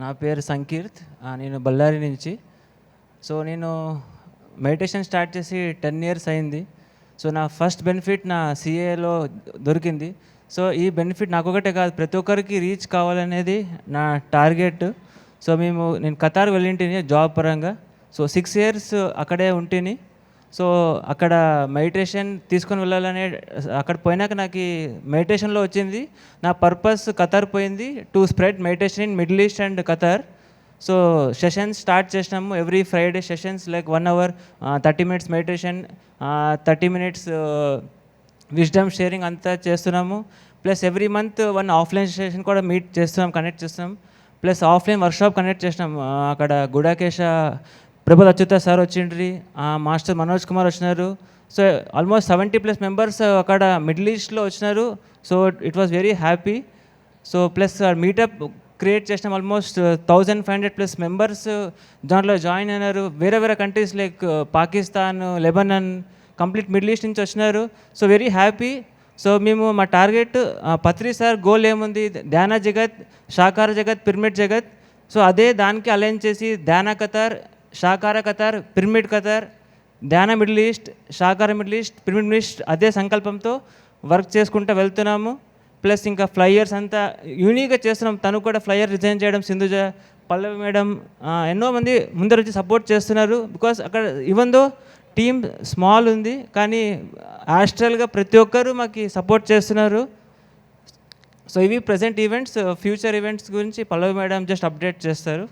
నా పేరు సంకీర్త్ నేను బళ్ళారి నుంచి. సో నేను మెడిటేషన్ స్టార్ట్ చేసి టెన్ ఇయర్స్ అయింది. సో నా ఫస్ట్ బెనిఫిట్ నా సిఏలో దొరికింది. సో ఈ బెనిఫిట్ నాకు ఒకటే కాదు ప్రతి ఒక్కరికి రీచ్ కావాలనేది నా టార్గెట్. సో మేము నేను కతార్ వెళ్ళింటిని జాబ్ పరంగా. సో సిక్స్ ఇయర్స్ అక్కడే ఉంటిని. సో అక్కడ మెడిటేషన్ తీసుకొని వెళ్ళాలనే అక్కడ పోయినాక నాకు మెడిటేషన్లో వచ్చింది. నా పర్పస్ కతార్ పోయింది to spread meditation in middle east and Qatar so sessions start చేసినాము. Every Friday sessions like one hour thirty minutes meditation thirty minutes wisdom sharing అంతా చేస్తున్నాము. Plus every month one offline session కూడా meet చేస్తున్నాం connect చేస్తున్నాం. Plus offline workshop connect చేసినాం అక్కడ గుడాకేశ ప్రభుత్వ Achyuta sir వచ్చిండ్రి ఆ, మాస్టర్ మనోజ్ కుమార్ వచ్చినారు. So almost seventy plus members అక్కడ మిడిల్ ఈస్ట్లో వచ్చినారు. So it was very happy so plus meetup create చేసిన almost thousand five hundred plus members దాంట్లో జాయిన్ అయినారు. వేరే వేరే countries like Pakistan Lebanon complete middle east నుంచి వచ్చినారు. సో వెరీ హ్యాపీ సో మేము మా టార్గెట్ పత్రి సార్ గోల్ ఏముంది? ధ్యాన జగత్ శాకార జగత్ పిరమిడ్ జగత్ సో అదే దానికి అలైన్ చేసి ధ్యాన కతార్ షాకార కతార్ పిరమిడ్ కతార్ ధ్యాన middle east షాకార middle east pyramid middle east అదే సంకల్పంతో వర్క్ చేసుకుంటూ వెళ్తున్నాము. ప్లస్ ఇంకా ఫ్లైయర్స్ అంతా యూనిక్గా చేస్తున్నాం. తను కూడా ఫ్లైయర్ డిజైన్ చేయడం సింధుజ పల్లవి మేడం ఎన్నో మంది ముందర వచ్చి సపోర్ట్ చేస్తున్నారు. బికాస్ అక్కడ ఈవెన్ దో టీమ్ స్మాల్ ఉంది కానీ యాస్ట్రల్గా ప్రతి ఒక్కరూ మాకు సపోర్ట్ చేస్తున్నారు. సో ఇవి ప్రజెంట్ ఈవెంట్స్ ఫ్యూచర్ ఈవెంట్స్ గురించి పల్లవి మేడం జస్ట్ అప్డేట్ చేస్తారు.